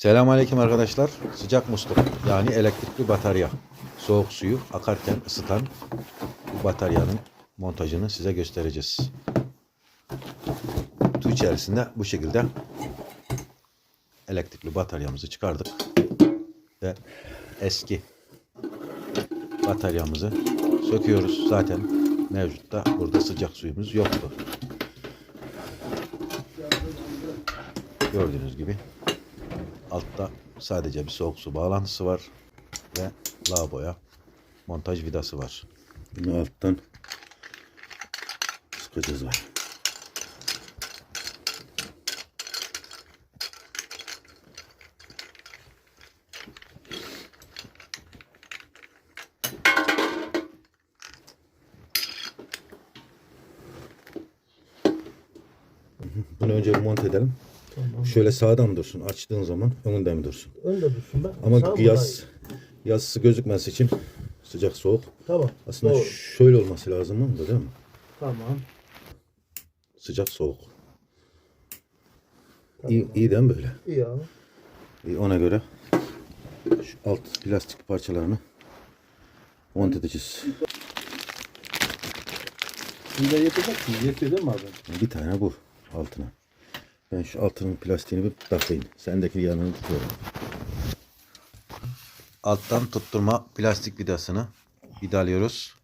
Selamünaleyküm arkadaşlar. Sıcak musluk yani elektrikli batarya. Soğuk suyu akarken ısıtan bu bataryanın montajını size göstereceğiz. Kutu içerisinde bu şekilde elektrikli bataryamızı çıkardık. Ve eski bataryamızı söküyoruz. Zaten mevcutta burada sıcak suyumuz yoktu. Gördüğünüz gibi altta sadece bir soğuk su bağlantısı var ve lavaboya montaj vidası var. Bunu alttan sıkacağız var. Bunu önce monte edelim. Tamam. Şöyle sağdan dursun. Açtığın zaman önünde mi dursun? Önde dursun ben. Ama Sağ mı yaz yazısı gözükmesi için sıcak soğuk. Tamam. Aslında Doğru. şöyle olması lazım mı? Değil mi? Tamam. Sıcak soğuk. İyi, iyi değil mi böyle? İyi abi. İyi, ona göre şu alt plastik parçalarını monte edeceğiz. Şimdi yetecek mi? Yetiyor değil mi abi? Bir tane bu altına. Ben şu altının plastiğini bir takayım. Sendeki yanını tutuyorum. Alttan tutturma plastik vidasını vidalıyoruz.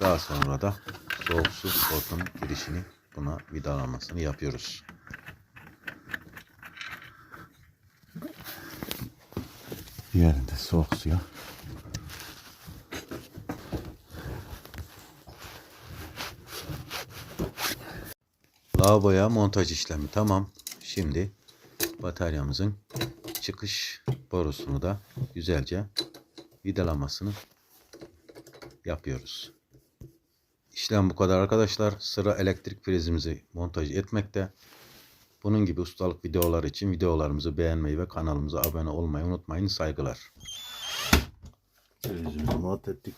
Daha sonra da soğuk su hortum girişini buna vidalamasını yapıyoruz. Diğerini de soğuk suya. Lavaboya montaj işlemi tamam. Şimdi bataryamızın çıkış borusunu da güzelce vidalamasını yapıyoruz. İşlem bu kadar arkadaşlar. Sıra elektrik prizimizi montaj etmekte. Bunun gibi ustalık videolar için videolarımızı beğenmeyi ve kanalımıza abone olmayı unutmayın. Saygılar. Prizimizi monte ettik.